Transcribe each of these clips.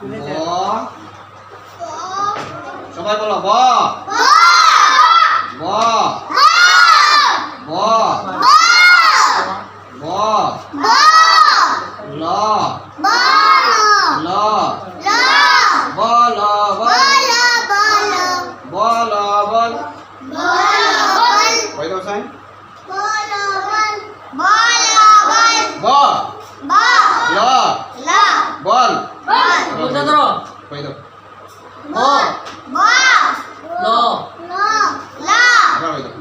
ব। সবাই বলো ব। ব। ব। ব। ল ল বল বল বল বল কই দাও সাইন ব ল বল বলতে ধরো কই দাও ও ল আবার কই দাও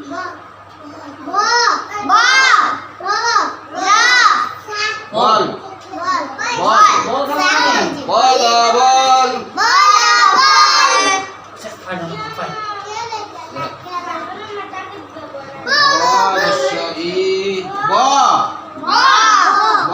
বল বল খেলা বল বল ফাইন ফাইন রসই ব ব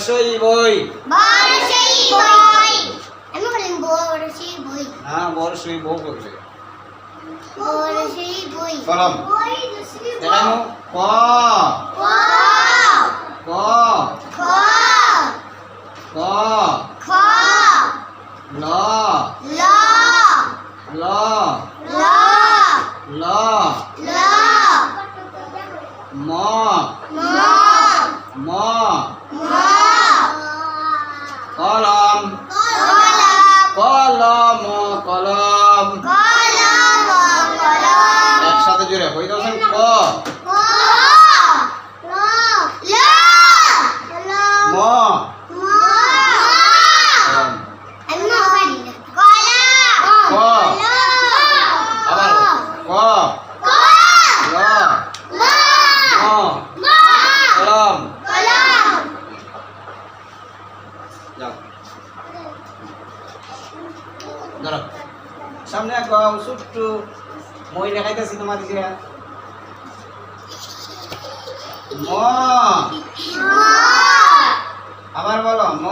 রসই বই। বরসই বই। আমি বলেন বরসই বই। হ্যাঁ বরসই রসই বউ করবে কলম। দেখানো ক। ক। ক। ল ল ল ম ম কলম কলম কলম একসাথে জুড়ে হই দাও ক ম কলম আবার ক ল ম কলম ধরো। সামনে মই দেখাইতেছি তোমার দিকে ম। আবার বলো ম।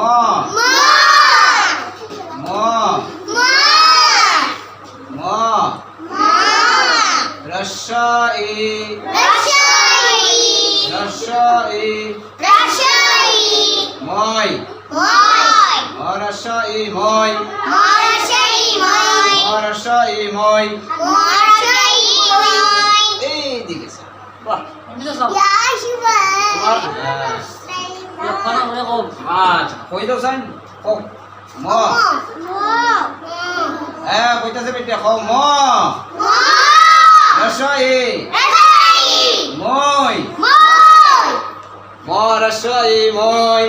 ম। ম। রস্য ই রস্য ই মই ম রস্য ই মই ম রস্য ই মই এই দিকে স্যার। বাহ তো সব তোমার খানা বলে কম আচ্ছা কই দাও সাইন কও ম। হ্যাঁ কইতাছে বেটা কও ম। মই মরসই মই